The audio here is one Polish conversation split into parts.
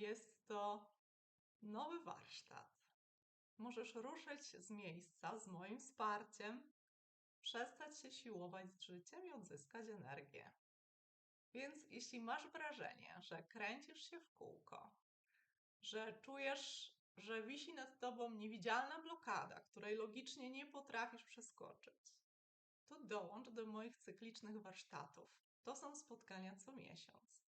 Jest to nowy warsztat. Możesz ruszyć z miejsca z moim wsparciem, przestać się siłować z życiem i odzyskać energię. Więc jeśli masz wrażenie, że kręcisz się w kółko, że czujesz, że wisi nad tobą niewidzialna blokada, której logicznie nie potrafisz przeskoczyć, to dołącz do moich cyklicznych warsztatów. To są spotkania co miesiąc.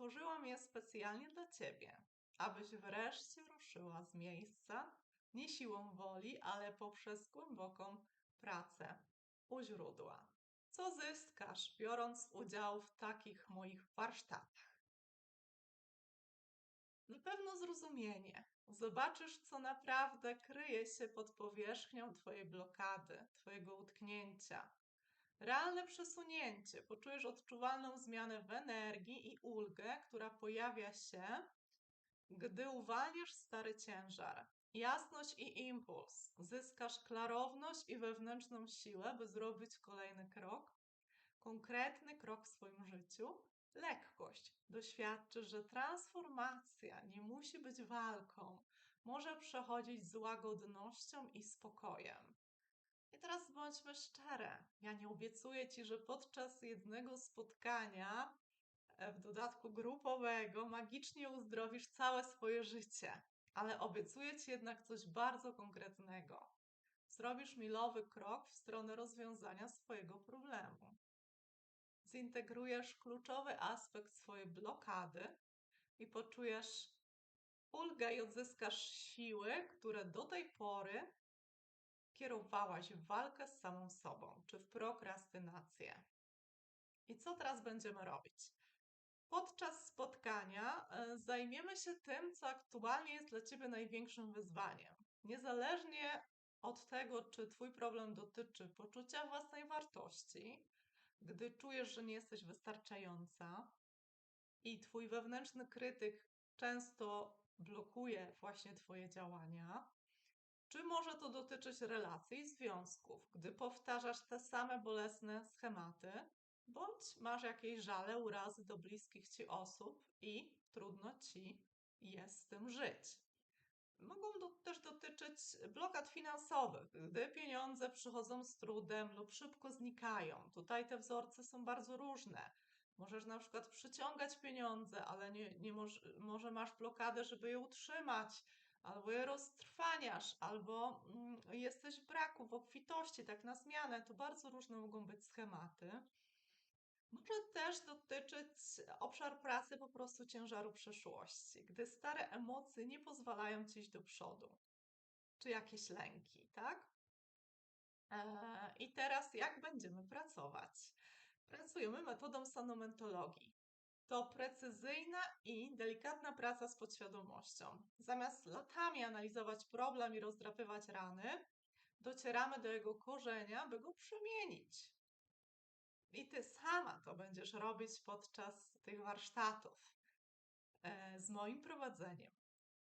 Stworzyłam je specjalnie dla ciebie, abyś wreszcie ruszyła z miejsca, nie siłą woli, ale poprzez głęboką pracę u źródła. Co zyskasz, biorąc udział w takich moich warsztatach? Na pewno zrozumienie. Zobaczysz, co naprawdę kryje się pod powierzchnią Twojej blokady, Twojego utknięcia. Realne przesunięcie, poczujesz odczuwalną zmianę w energii i ulgę, która pojawia się, gdy uwalniasz stary ciężar. Jasność i impuls. Zyskasz klarowność i wewnętrzną siłę, by zrobić kolejny krok, konkretny krok w swoim życiu. Lekkość. Doświadczysz, że transformacja nie musi być walką, może przechodzić z łagodnością i spokojem. I teraz bądźmy szczere. Ja nie obiecuję ci, że podczas jednego spotkania, e, w dodatku grupowego, magicznie uzdrowisz całe swoje życie ale obiecuję Ci jednak coś bardzo konkretnego. Zrobisz milowy krok w stronę rozwiązania swojego problemu. Zintegrujesz kluczowy aspekt swojej blokady i poczujesz ulgę i odzyskasz siły, które do tej pory kierowałaś w walkę z samą sobą, czy w prokrastynację. I co teraz będziemy robić? Podczas spotkania e, zajmiemy się tym, co aktualnie jest dla Ciebie największym wyzwaniem. Niezależnie od tego, czy Twój problem dotyczy poczucia własnej wartości, gdy czujesz, że nie jesteś wystarczająca i Twój wewnętrzny krytyk często blokuje właśnie Twoje działania, czy może to dotyczyć relacji i związków, gdy powtarzasz te same bolesne schematy, bądź masz jakieś żale, urazy do bliskich ci osób i trudno ci jest z tym żyć. Mogą też dotyczyć blokad finansowych, gdy pieniądze przychodzą z trudem lub szybko znikają. Tutaj te wzorce są bardzo różne. Możesz na przykład przyciągać pieniądze, ale nie, nie może, może masz blokadę, żeby je utrzymać, albo roztrwaniasz, albo mm, jesteś w braku, w obfitości, tak na zmianę. To bardzo różne mogą być schematy. Może też dotyczyć obszar pracy po prostu ciężaru przeszłości, gdy stare emocje nie pozwalają ci iść do przodu, czy jakieś lęki, tak? Eee, I teraz jak będziemy pracować? Pracujemy metodą sanomentologii. To precyzyjna i delikatna praca z podświadomością. Zamiast latami analizować problem i rozdrapywać rany, docieramy do jego korzenia, by go przemienić. I ty sama to będziesz robić podczas tych warsztatów e, z moim prowadzeniem.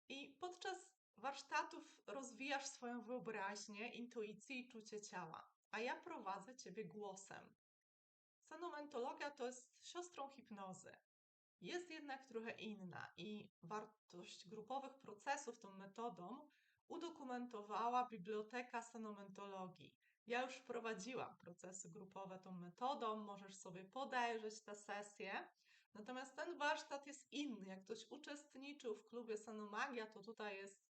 I podczas warsztatów rozwijasz swoją wyobraźnię, intuicję i czucie ciała, a ja prowadzę ciebie głosem. Sanomentologia to jest siostrą hipnozy. Jest jednak trochę inna i wartość grupowych procesów tą metodą udokumentowała Biblioteka Sanomentologii. Ja już wprowadziłam procesy grupowe tą metodą, możesz sobie podejrzeć te sesje. Natomiast ten warsztat jest inny. Jak ktoś uczestniczył w klubie Sanomagia, to tutaj jest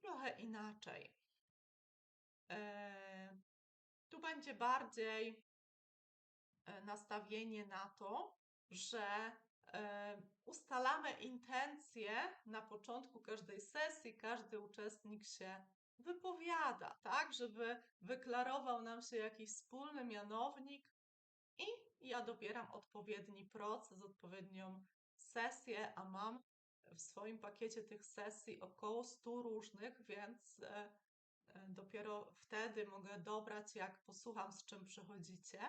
trochę inaczej. Eee, tu będzie bardziej e, nastawienie na to, że e, ustalamy intencje na początku każdej sesji, każdy uczestnik się wypowiada, tak, żeby wyklarował nam się jakiś wspólny mianownik i ja dobieram odpowiedni proces, odpowiednią sesję, a mam w swoim pakiecie tych sesji około 100 różnych, więc e, e, dopiero wtedy mogę dobrać, jak posłucham, z czym przychodzicie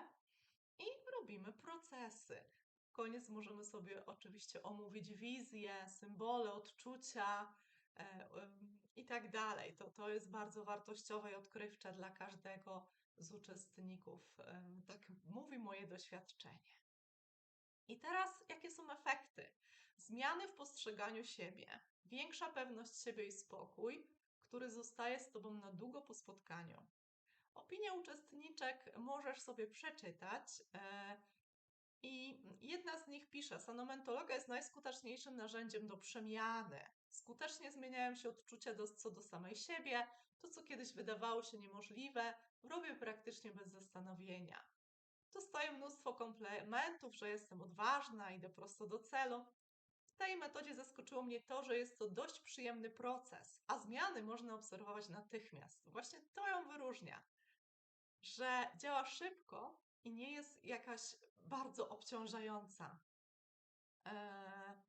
i robimy procesy. Koniec możemy sobie oczywiście omówić wizję, symbole, odczucia, E, i tak dalej. To, to jest bardzo wartościowe i odkrywcze dla każdego z uczestników. Tak mówi moje doświadczenie. I teraz, jakie są efekty? zmiany w postrzeganiu siebie, większa pewność siebie i spokój, który zostaje z Tobą na długo po spotkaniu. Opinie uczestniczek możesz sobie przeczytać. I jedna z nich pisze: Sanomentologia jest najskuteczniejszym narzędziem do przemiany. Skutecznie zmieniają się odczucia do, co do samej siebie. To, co kiedyś wydawało się niemożliwe, robię praktycznie bez zastanowienia. Dostaję mnóstwo komplementów, że jestem odważna, idę prosto do celu. W tej metodzie zaskoczyło mnie to, że jest to dość przyjemny proces, a zmiany można obserwować natychmiast. Właśnie to ją wyróżnia, że działa szybko i nie jest jakaś bardzo obciążająca. Eee,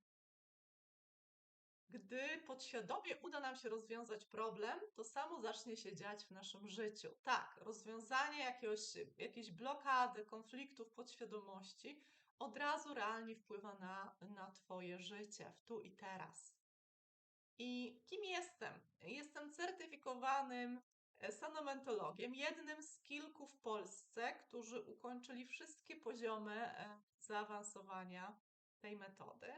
Gdy podświadomie uda nam się rozwiązać problem, to samo zacznie się dziać w naszym życiu. Tak, rozwiązanie jakiegoś, jakiejś blokady, konfliktów podświadomości od razu realnie wpływa na, na Twoje życie w tu i teraz. I kim jestem? Jestem certyfikowanym sanomentologiem, jednym z kilku w Polsce, którzy ukończyli wszystkie poziomy e, zaawansowania tej metody.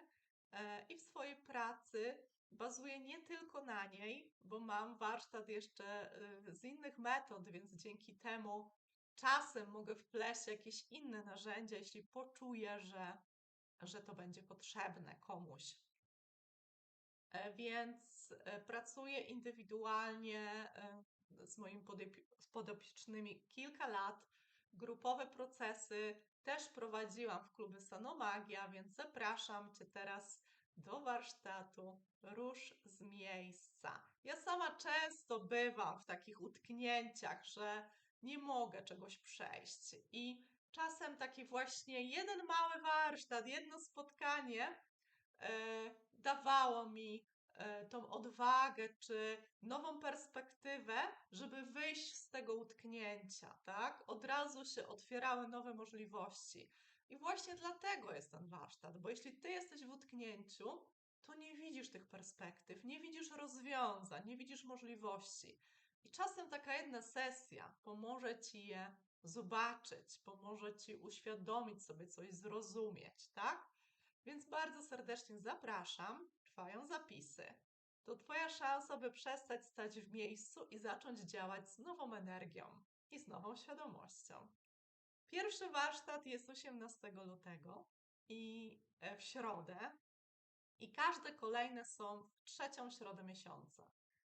E, I w swojej pracy bazuję nie tylko na niej, bo mam warsztat jeszcze e, z innych metod, więc dzięki temu czasem mogę wpleść jakieś inne narzędzia, jeśli poczuję, że, że to będzie potrzebne komuś. Więc pracuję indywidualnie z moimi podopiecznymi kilka lat. Grupowe procesy też prowadziłam w klubie Sanomagia, więc zapraszam Cię teraz do warsztatu Róż z miejsca. Ja sama często bywam w takich utknięciach, że nie mogę czegoś przejść i czasem taki właśnie jeden mały warsztat, jedno spotkanie e, dawało mi tą odwagę czy nową perspektywę, żeby wyjść z tego utknięcia, tak? Od razu się otwierały nowe możliwości. I właśnie dlatego jest ten warsztat, bo jeśli ty jesteś w utknięciu, to nie widzisz tych perspektyw, nie widzisz rozwiązań, nie widzisz możliwości. I czasem taka jedna sesja pomoże ci je zobaczyć, pomoże ci uświadomić sobie coś, zrozumieć, tak? Więc bardzo serdecznie zapraszam. Trwają zapisy. To Twoja szansa, by przestać stać w miejscu i zacząć działać z nową energią i z nową świadomością. Pierwszy warsztat jest 18 lutego i e, w środę, i każde kolejne są w trzecią środę miesiąca.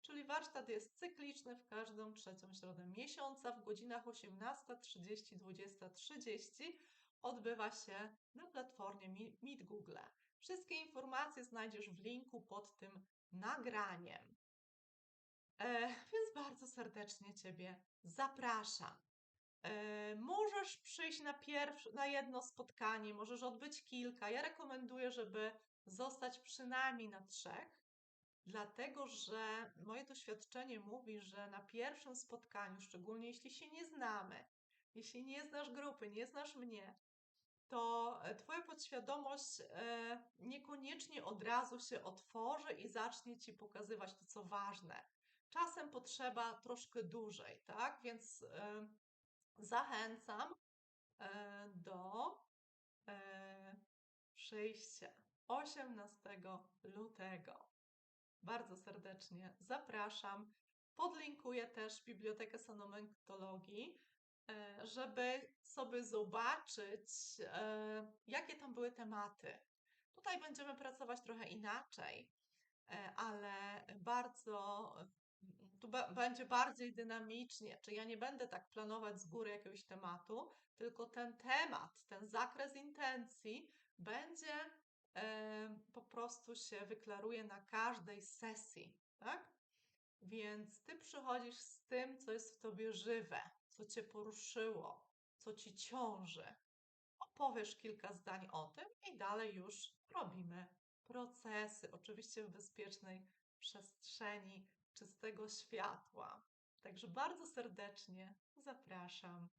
Czyli warsztat jest cykliczny w każdą trzecią środę miesiąca w godzinach 18.30, 20.30 odbywa się na platformie Mi- Meet Google. Wszystkie informacje znajdziesz w linku pod tym nagraniem. E, więc bardzo serdecznie Ciebie zapraszam. E, możesz przyjść na, pierwsze, na jedno spotkanie, możesz odbyć kilka. Ja rekomenduję, żeby zostać przynajmniej na trzech, dlatego że moje doświadczenie mówi, że na pierwszym spotkaniu, szczególnie jeśli się nie znamy, jeśli nie znasz grupy, nie znasz mnie, to e, Twoja podświadomość e, niekoniecznie od razu się otworzy i zacznie Ci pokazywać to, co ważne. Czasem potrzeba troszkę dłużej, tak? Więc e, zachęcam do przyjścia 18 lutego. Bardzo serdecznie zapraszam. Podlinkuję też Bibliotekę Sanomentologii, e, żeby sobie zobaczyć, e, jakie tam były tematy. Tutaj będziemy pracować trochę inaczej, e, ale bardzo tu będzie bardziej dynamicznie, czy ja nie będę tak planować z góry jakiegoś tematu, tylko ten temat, ten zakres intencji będzie e, po prostu się wyklaruje na każdej sesji, tak? Więc ty przychodzisz z tym, co jest w tobie żywe, co cię poruszyło, co ci ciąży. Opowiesz kilka zdań o tym i dalej już robimy procesy, oczywiście w bezpiecznej przestrzeni czystego światła. Także bardzo serdecznie zapraszam